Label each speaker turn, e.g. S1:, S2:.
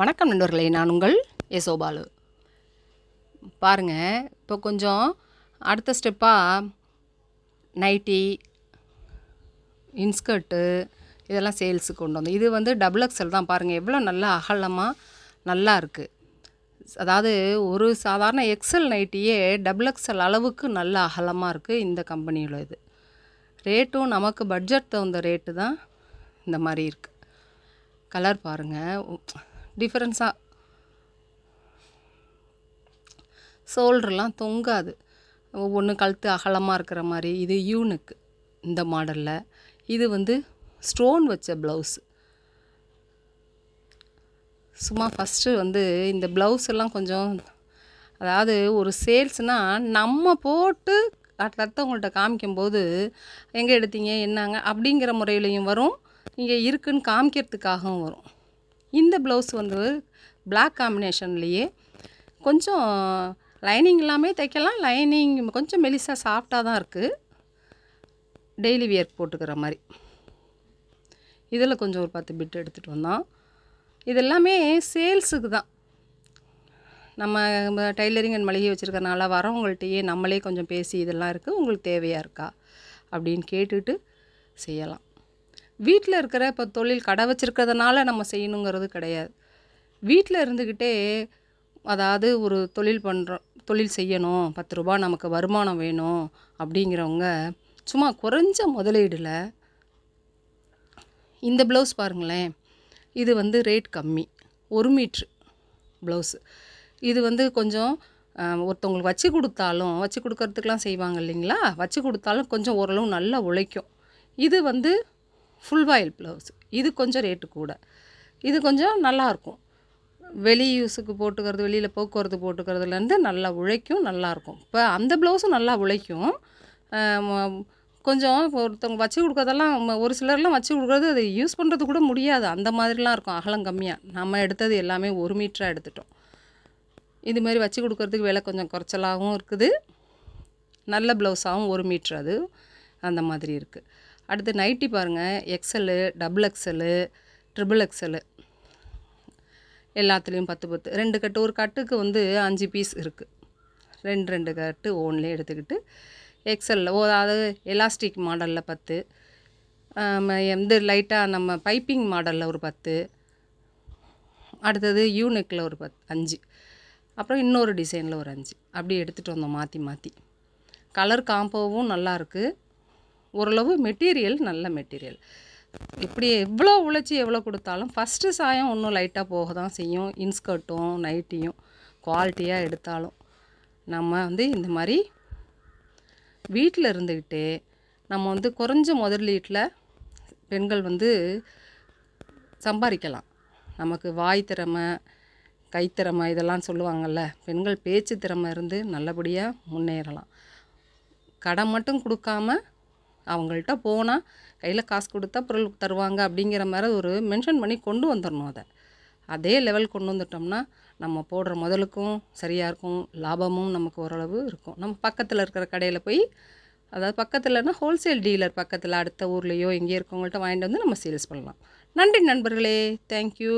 S1: வணக்கம் நண்பர்களே நான் உங்கள் யசோபாலு பாருங்கள் இப்போ கொஞ்சம் அடுத்த ஸ்டெப்பாக நைட்டி இன்ஸ்கர்ட்டு இதெல்லாம் சேல்ஸுக்கு கொண்டு வந்தோம். இது வந்து டபுள் எக்ஸல் தான். பாருங்கள் எவ்வளோ நல்லா அகலமாக நல்லா இருக்குது அதாவது ஒரு சாதாரண எக்ஸல் நைட்டியே டபுள் எக்ஸல் அளவுக்கு நல்ல அகலமாக இருக்குது இந்த கம்பெனியில் இது. ரேட்டும் நமக்கு பட்ஜெட் தகுந்த ரேட்டு தான் இந்த மாதிரி இருக்குது கலர் பாருங்கள் டிஃப்ரென்ஸாக ஷோல்டர்லாம் தொங்காது. ஒவ்வொன்று கழுத்து அகலமாக இருக்கிற மாதிரி. இது யூனுக்கு இந்த மாடலில். இது வந்து ஸ்டோன் வச்ச ப்ளவுஸ் சும்மா ஃபஸ்ட்டு வந்து இந்த ப்ளவுஸ் எல்லாம் கொஞ்சம் அதாவது ஒரு சேல்ஸ்னால் நம்ம போட்டு அடுத்தவங்கள்ட்ட காமிக்கும்போது எங்கே எடுத்தீங்க? என்னங்க? அப்படிங்கிற முறையிலையும் வரும். இங்கே இருக்குன்னு காமிக்கிறதுக்காகவும் வரும். இந்த ப்ளவுஸ் வந்து பிளாக் காம்பினேஷன்லேயே கொஞ்சம் லைனிங் எல்லாமே தைக்கலாம். லைனிங் கொஞ்சம் மெலிசாக சாஃப்டாக தான் இருக்குது டெய்லி வியர் போட்டுக்கிற மாதிரி. இதில் கொஞ்சம் ஒரு பத்து பிட் எடுத்துகிட்டு வந்தோம் இது எல்லாமே சேல்ஸுக்கு தான். நம்ம டைலரிங் அண்ட் மளிகை வச்சுருக்கறனால வரவங்கள்ட்டையே நம்மளே கொஞ்சம் பேசி இதெல்லாம் இருக்குது உங்களுக்கு தேவையாக இருக்கா? அப்படின்னு கேட்டுட்டு செய்யலாம். வீட்டில் இருக்கிற இப்போ தொழில் கடை வச்சுருக்கிறதுனால நம்ம செய்யணுங்கிறது கிடையாது. வீட்டில் இருந்துக்கிட்டே அதாவது ஒரு தொழில் பண்ணுறோம் தொழில் செய்யணும் பத்து ரூபா நமக்கு வருமானம் வேணும் அப்படிங்கிறவங்க சும்மா குறைஞ்ச முதலீடில் இந்த ப்ளவுஸ் பாருங்களேன். இது வந்து ரேட் கம்மி. ஒரு மீட்ரு ப்ளவுஸு இது வந்து கொஞ்சம் ஒருத்தவங்களுக்கு வச்சு கொடுத்தாலும் வச்சு கொடுக்கறதுக்கெலாம் செய்வாங்க இல்லைங்களா? வச்சு கொடுத்தாலும் கொஞ்சம் ஓரளவு நல்லா உழைக்கும். இது வந்து ஃபுல் வாயில் ப்ளவுஸ் இது கொஞ்சம் ரேட்டு கூட. இது கொஞ்சம் நல்லாயிருக்கும் வெளி யூஸுக்கு போட்டுக்கிறது வெளியில் போக்குவரத்து போட்டுக்கிறதுலேருந்து நல்லா உழைக்கும் நல்லாயிருக்கும் இப்போ அந்த ப்ளவுஸும் நல்லா உழைக்கும். கொஞ்சம் ஒருத்தவங்க வச்சு கொடுக்குறதெல்லாம் ஒரு சிலர்லாம் வச்சு கொடுக்குறது அதை யூஸ் பண்ணுறது கூட முடியாது. அந்த மாதிரிலாம் இருக்கும். அகலம் கம்மியாக நம்ம எடுத்தது எல்லாமே ஒரு மீட்டராக எடுத்துட்டோம். இது மாதிரி வச்சு கொடுக்குறதுக்கு விலை கொஞ்சம் குறைச்சலாகவும் இருக்குது. நல்ல ப்ளவுஸாகவும் ஒரு மீட்ரு அது. அந்த மாதிரி இருக்குது அடுத்து நைட்டி பாருங்கள் XL double XL triple XL எல்லாத்துலேயும் பத்து பத்து. ரெண்டு கட்டு ஒரு கட்டுக்கு வந்து அஞ்சு பீஸ் இருக்குது ரெண்டு ரெண்டு கட்டு ஓன்லேயே எடுத்துக்கிட்டு எக்ஸலில் ஓ அதாவது எலாஸ்டிக் மாடலில் பத்து. எந்த லைட்டாக நம்ம பைப்பிங் மாடலில் ஒரு பத்து. அடுத்தது யூனிக்கில் ஒரு பத் அஞ்சு. அப்புறம் இன்னொரு டிசைனில் ஒரு அஞ்சு. அப்படி எடுத்துகிட்டு வந்தோம் மாற்றி மாற்றி கலர் காம்போவும் நல்லா இருக்குது ஓரளவு மெட்டீரியல் நல்ல மெட்டீரியல் இப்படி எவ்வளோ உழைச்சி எவ்வளோ கொடுத்தாலும் ஃபஸ்ட்டு சாயம் ஒன்றும் லைட்டாக போக தான் செய்யும். இன்ஸ்கர்ட்டும் நைட்டியும் குவாலிட்டியாக எடுத்தாலும். நம்ம வந்து இந்த மாதிரி வீட்டில் இருந்துக்கிட்டே நம்ம வந்து குறைஞ்ச முதலீட்டில் பெண்கள் வந்து சம்பாதிக்கலாம். நமக்கு வாய் திறமை கைத்திறமை இதெல்லாம் சொல்லுவாங்கள்ல பெண்கள் பேச்சு திறமை இருந்து நல்லபடியாக முன்னேறலாம். கடன் மட்டும் கொடுக்காம அவங்கள்ட்ட போனால் கையில் காசு கொடுத்தா பொருள் தருவாங்க அப்படிங்கிற மாதிரி ஒரு மென்ஷன் பண்ணி கொண்டு வந்துடணும் அதை. அதே லெவல் கொண்டு வந்துட்டோம்னா நம்ம போடுற முதலுக்கும் சரியாக இருக்கும் லாபமும் நமக்கு ஓரளவு இருக்கும். நம்ம பக்கத்தில் இருக்கிற கடையில் போய் அதாவது பக்கத்தில்னா ஹோல்சேல் டீலர் பக்கத்தில் அடுத்த ஊர்லேயோ எங்கேயோ இருக்கவங்கள்ட்ட வாங்கிட்டு வந்து நம்ம சேல்ஸ் பண்ணலாம். நன்றி நண்பர்களே. தேங்க்யூ